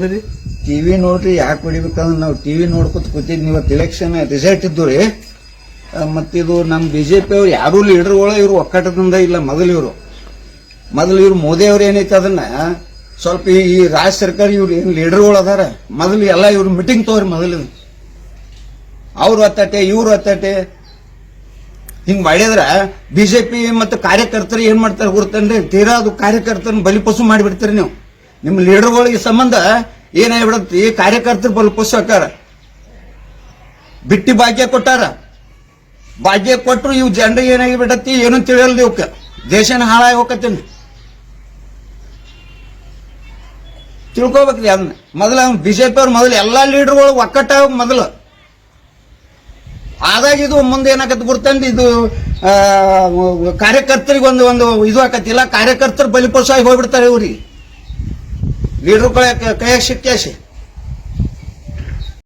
ಅದ್ರಿ ಟಿವಿ ನೋಡ್ರಿ, ಯಾಕೆ ಹೊಡಿಬೇಕಂದ್ರೆ ನಾವು ಟಿವಿ ನೋಡ್ಕೊತ ಕೂತಿದ್ವಿ. ಇವತ್ತು ಇಲೆಕ್ಷನ್ ರಿಸಲ್ಟ್ ಇದ್ದು ರೀ. ಮತ್ತಿದು ನಮ್ಮ ಬಿ ಜೆ ಪಿ ಅವ್ರು ಯಾರು ಲೀಡರ್ಗಳು ಇವರು ಒಕ್ಕಟದಿಂದ ಇಲ್ಲ, ಮೊದಲು ಇವರು. ಮೊದಲು ಇವ್ರು ಮೋದಿ ಅವ್ರು ಏನೈತೆ ಅದನ್ನ? ಸ್ವಲ್ಪ ಈ ರಾಜ್ಯ ಸರ್ಕಾರ ಇವ್ರು ಏನು ಲೀಡರ್ಗಳು ಅದಾರ? ಮೊದಲು ಎಲ್ಲ ಇವ್ರು ಮೀಟಿಂಗ್ ತೋರಿ ಮೊದಲು. ಅವ್ರು ಹತ್ತಾಟೆ ಇವ್ರು ಒತ್ತಾಟೆ ಹಿಂಗೆ ಮಾಡಿದ್ರೆ ಬಿ ಜೆ ಪಿ ಮತ್ತು ಕಾರ್ಯಕರ್ತರು ಏನು ಮಾಡ್ತಾರೆ ಗುರುತನ್ರಿ? ತೀರಾ ಅದು ಕಾರ್ಯಕರ್ತರನ್ನ ಬಲಿಪಸು ಮಾಡಿಬಿಡ್ತೀರಿ ನೀವು. ನಿಮ್ಮ ಲೀಡರ್ಗಳಿಗೆ ಸಂಬಂಧ ಏನಾಗ್ಬಿಡತ್ತಿ ಕಾರ್ಯಕರ್ತರು ಬಲಿಪಶು ಹಾಕಾರ ಬಿಟ್ಟಿ ಭಾಗ್ಯ ಕೊಟ್ಟಾರ. ಭಾಗ್ಯ ಕೊಟ್ಟರು ಇವು ಜನರಿಗೆ ಏನಾಗಿ ಬಿಡತ್ತಿ, ಏನು ತಿಳಿಯಲ್ದು ಇವಕ್ಕೆ ದೇಶನ ಹಾಳಾಗಿ ಹೋಗತ್ತೀನಿ ತಿಳ್ಕೊಬೇಕ್ರಿ ಅದನ್ನ. ಮೊದಲ ಬಿಜೆಪಿ ಅವ್ರು ಮೊದಲು ಎಲ್ಲಾ ಲೀಡರ್ಗಳು ಒಕ್ಕಟ್ಟಾಗ ಮೊದಲು. ಆದಾಗ ಇದು ಮುಂದೆ ಏನಾಗತ್ತೆ ಗುರ್ತಂದು ಇದು ಕಾರ್ಯಕರ್ತರಿಗೆ ಒಂದು ಒಂದು ಇದು ಆಕತ್ತಿಲ್ಲ ಕಾರ್ಯಕರ್ತರು ಆಗಿ ಹೋಗ್ಬಿಡ್ತಾರೆ ಇವ್ರಿಗೆ. લીડ રોકડા કયા શક્ય છે?